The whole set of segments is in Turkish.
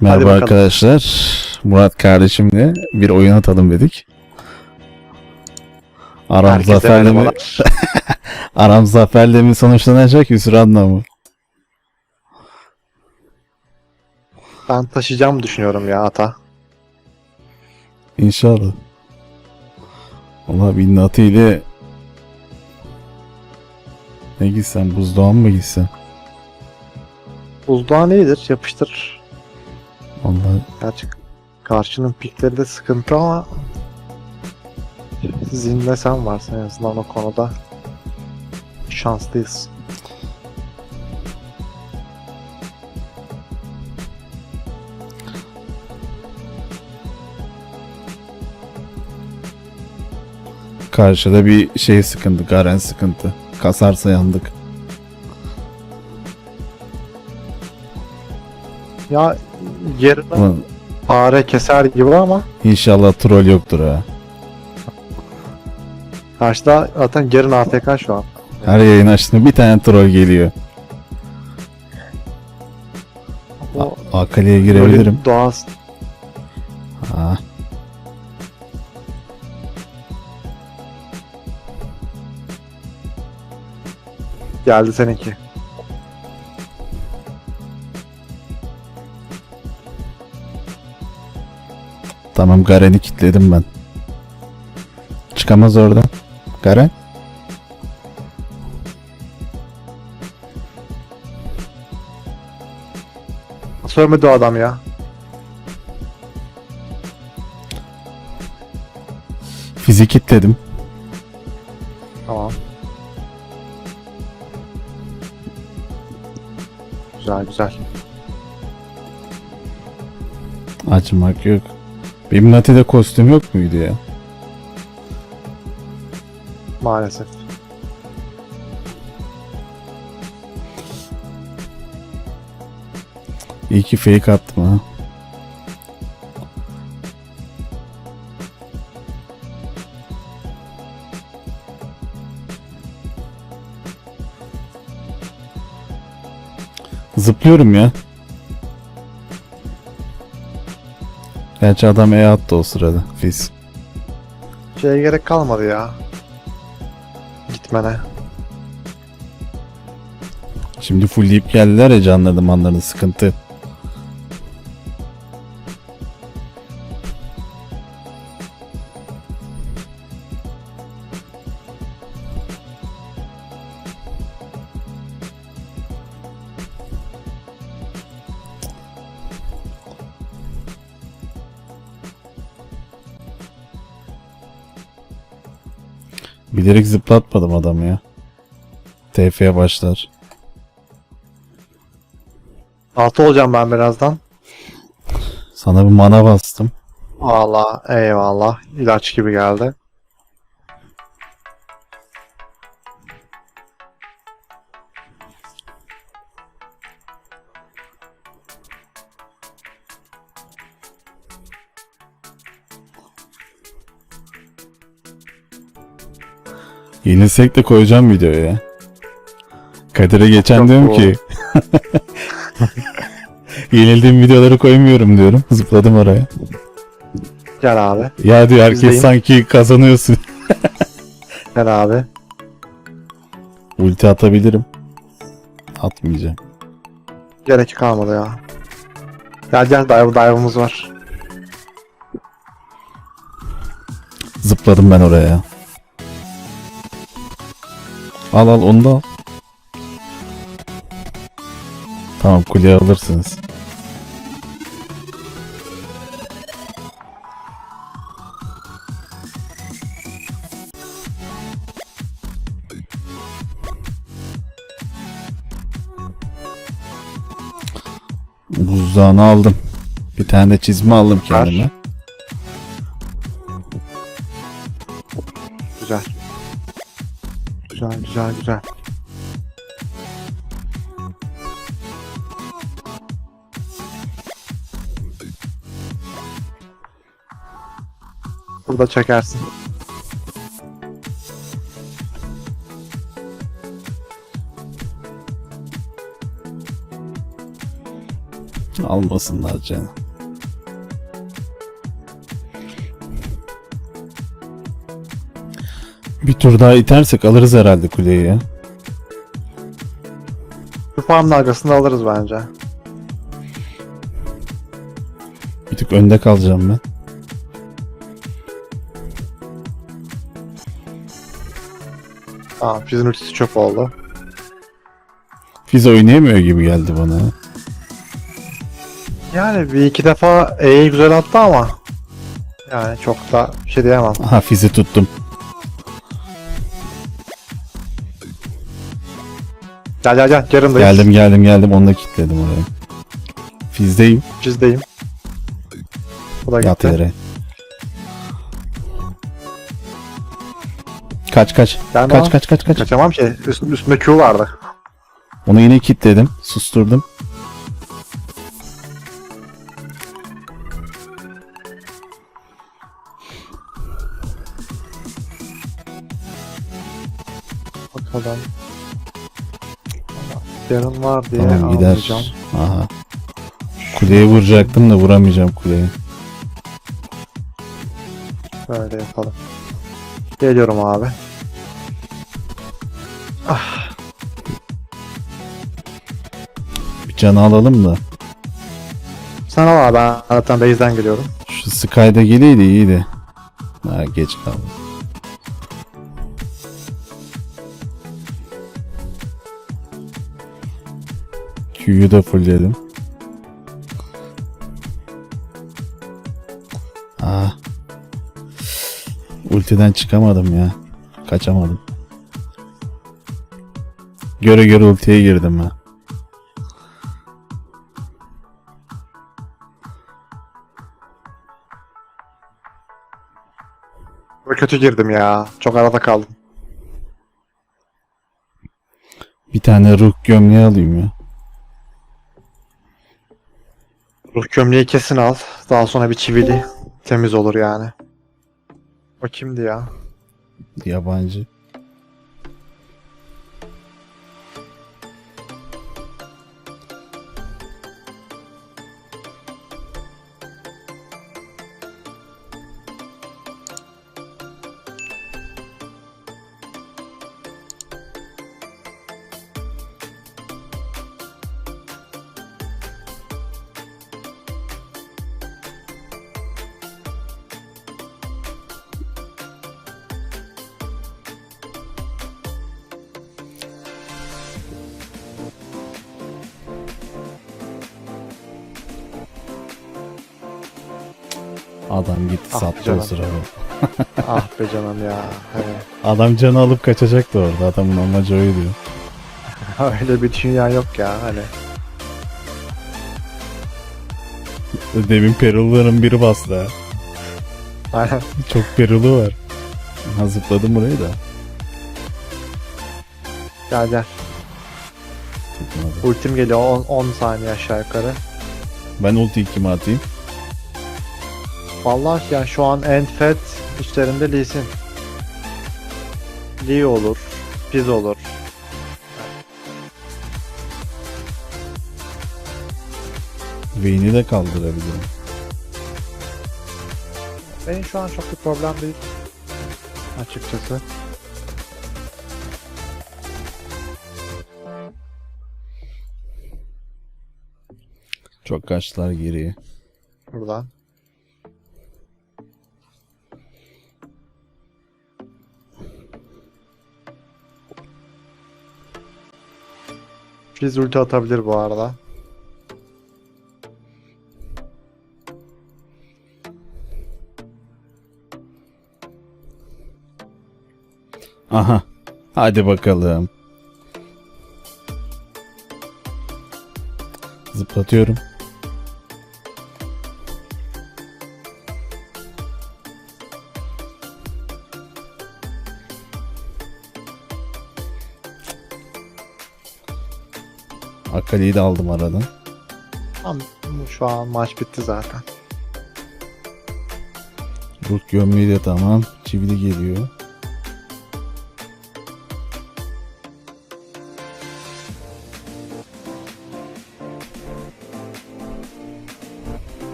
Merhaba arkadaşlar. Murat kardeşimle bir oyun atalım dedik. Aram Herkese zaferle mi? merhabalar. Aram zaferle mi sonuçlanacak hüsranla mı? Ben taşıyacağımı düşünüyorum ya ata. İnşallah. Valla bin Nati ile ne gitsem buzdoğan mı gitsem? Buzdağı iyidir, yapıştır. Vallahi Gerçi karşının pikleri de sıkıntı ama zinde sen varsın en azından o konuda şanslıyız. karşıda bir şey sıkıntı, Garen sıkıntı. Kasarsa yandık. Ya yerine Ulan fare keser gibi ama İnşallah troll yoktur ha. karşıda zaten Gerin AFK şu an. Her yayın açtığında bir tane troll geliyor. O Akali'ye girebilirim. Doğası. Ha. Geldi seninki. Tamam Garen'i kilitledim ben. Çıkamaz oradan. Garen. Nasıl ölmedi o adam ya? Fizik kilitledim. Tamam. Güzel güzel. Açmak yok. Benim Nati'de kostüm yok muydu ya? Maalesef. İyi ki fake attım ha. Zıplıyorum ya. Gerçi adam E attı o sırada. Fizz. Şeye gerek kalmadı ya. Gitmene. Şimdi fullleyip geldiler ya canlı adamlarının sıkıntı. Bilerek zıplatmadım adamı ya. TF'ye başlar. Altı olacağım ben birazdan. Sana bir mana bastım. Allah eyvallah. İlaç gibi geldi. Yenilsek de koyacağım videoya ya. Kadir'e geçen Çok diyorum doğru. ki Yenildiğim videoları koymuyorum diyorum. Zıpladım oraya. Gel abi. Ya diyor herkes İzleyin. sanki kazanıyorsun. Gel abi. Ulti atabilirim. Atmayacağım. Gerek kalmadı ya. Gel gel dive dive'ımız var. Zıpladım ben oraya. Al al onu da al. Tamam kuleye alırsınız. Buzdağını aldım. Bir tane de çizme aldım kendime. Güzel. Güzel güzel güzel. Burada çekersin. Almasınlar canım. Bir tur daha itersek alırız herhalde kuleyi ya. Şu arkasında alırız bence. Bir tık önde kalacağım ben. Tamam Fizz'in ultisi çöp oldu. Fizz oynayamıyor gibi geldi bana. Yani bir iki defa E'yi güzel attı ama yani çok da bir şey diyemem. Aha Fizz'i tuttum. Gel gel gel yarımdayız. Geldim geldim geldim onu da kilitledim oraya. Fizz'deyim. Fizz'deyim. Bu da Yat gitti. yere. Kaç kaç. Gelme Kaç lan. kaç kaç kaç. Kaçamam ki. Üst, üstümde Q vardı. Onu yine kilitledim. Susturdum. Bakalım. Yarın var diye Tamam gider. almayacağım. Aha. Kuleye vuracaktım da vuramayacağım kuleye. Böyle yapalım. Geliyorum abi. Bir canı alalım da. Sen al abi ben zaten base'den geliyorum. Şu Sky'da geleydi iyiydi. Ha geç kaldı. Q'yu da fullledim. Ah. Ultiden çıkamadım ya. Kaçamadım. Göre göre ultiye girdim ha. Kötü girdim ya. Çok arada kaldım. Bir tane ruh gömleği alayım ya. Ruh gömleği kesin al. Daha sonra bir çivili. Temiz olur yani. O kimdi ya? Yabancı. Adam gitti Ah sattı o canım. sırada. ah be canım ya. Hani Adam canı alıp kaçacaktı orada. Adamın amacı oydu. öyle bir dünya yok ya hani. Demin perulların biri bastı ha. Aynen. Çok perulu var. Ha zıpladım burayı da. Gel gel. Tutmadı. Ultim geliyor 10, 10 saniye aşağı yukarı. Ben ulti kime atayım? Vallahi ya şu an End Fed işlerinde Lee Sin. Lee olur. Fizz olur. Vayne'i de kaldırabilirim. Benim şu an çok bir problem değil. Açıkçası. Çok kaçtılar geriye. Buradan. Fizz ulti atabilir bu arada. Aha. Hadi bakalım. Zıplatıyorum. kaleyi de aldım arada. Tamam şu an maç bitti zaten. Ruh gömleği de tamam. Çivili geliyor.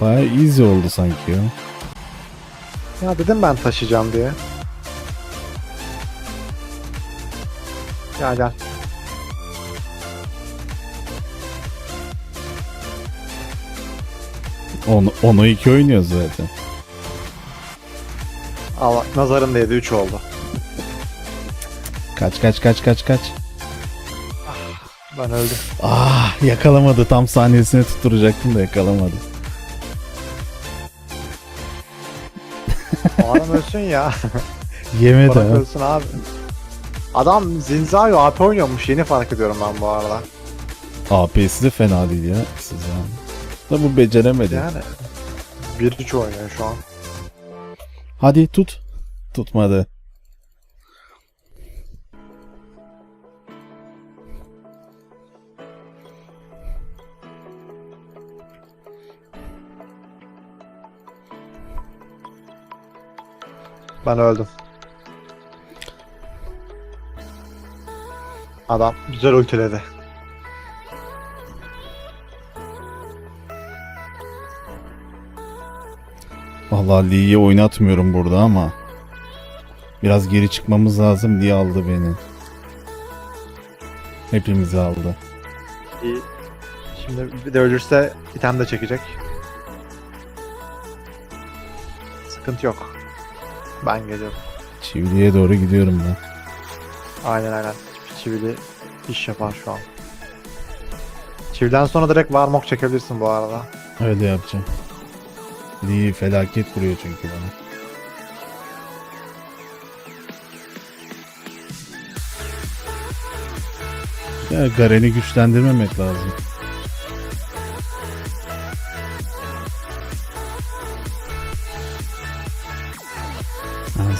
Bayağı easy oldu sanki ya. Ya dedim ben taşıyacağım diye. Gel gel. Onu, onu iki oynuyoruz zaten. Allah nazarın değdi 3 oldu. Kaç kaç kaç kaç kaç. Ben öldüm. Ah yakalamadı tam saniyesine tutturacaktım da yakalamadı. Adam ölsün ya. Yemedi Bırak ha. ölsün abi. Adam Zinzayo AP oynuyormuş yeni fark ediyorum ben bu arada. AP'si de fena değil ya. Siz yani. Da bu beceremedi. Yani 1-3 oynuyor şu an. Hadi tut. Tutmadı. Ben öldüm. Adam güzel ultiledi. Vallahi Lee'yi oynatmıyorum burada ama. Biraz geri çıkmamız lazım diye aldı beni. Hepimizi aldı. İyi. Şimdi bir de ölürse item de çekecek. Sıkıntı yok. Ben geliyorum. Çiviliye doğru gidiyorum ben. Aynen aynen. Çivili iş yapar şu an. Çividen sonra direkt Varmok çekebilirsin bu arada. Öyle yapacağım. Lee felaket vuruyor çünkü bana. Ya Garen'i güçlendirmemek lazım.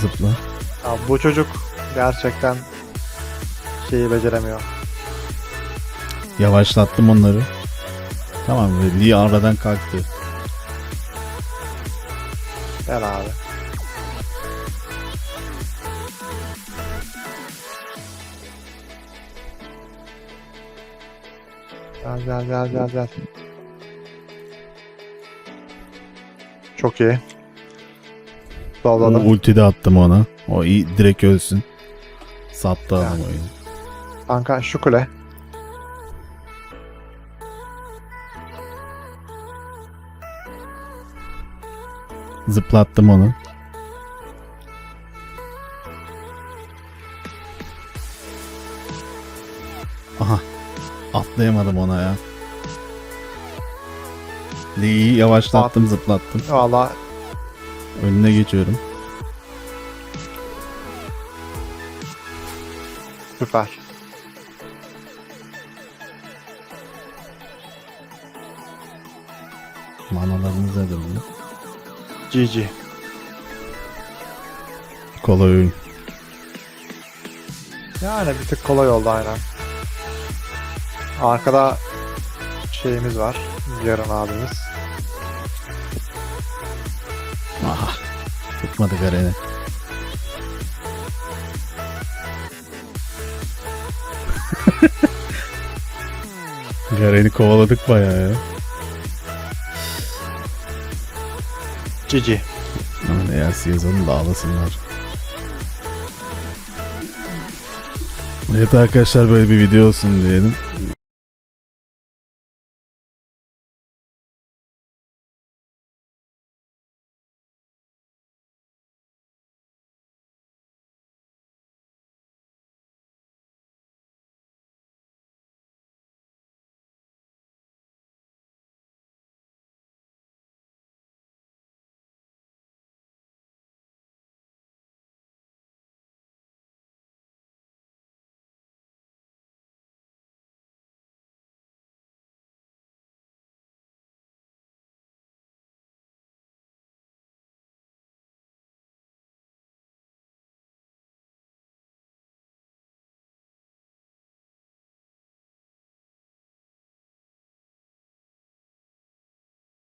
Zıpla. Ya bu çocuk gerçekten şeyi beceremiyor. Yavaşlattım onları. Tamam ve Lee aradan kalktı. Gel abi. Gel gel gel gel gel. Çok iyi. O Dolladım. ulti de attım ona. O iyi direkt ölsün. Sattı adam Yani. oyunu. Kanka şu kule. Zıplattım onu. Aha. Atlayamadım ona ya. Lee'yi yavaşlattım zıplattım. Valla Önüne geçiyorum. süper. Manalarımız nedir bunu? GG. Kolay oyun. Yani bir tık kolay oldu aynen. Arkada şeyimiz var. Yarın abimiz. Aha. Tutmadı Garen'i. Garen'i kovaladık bayağı ya. GG. Ama eğer yazalım da ağlasınlar. Evet arkadaşlar böyle bir video olsun diyelim.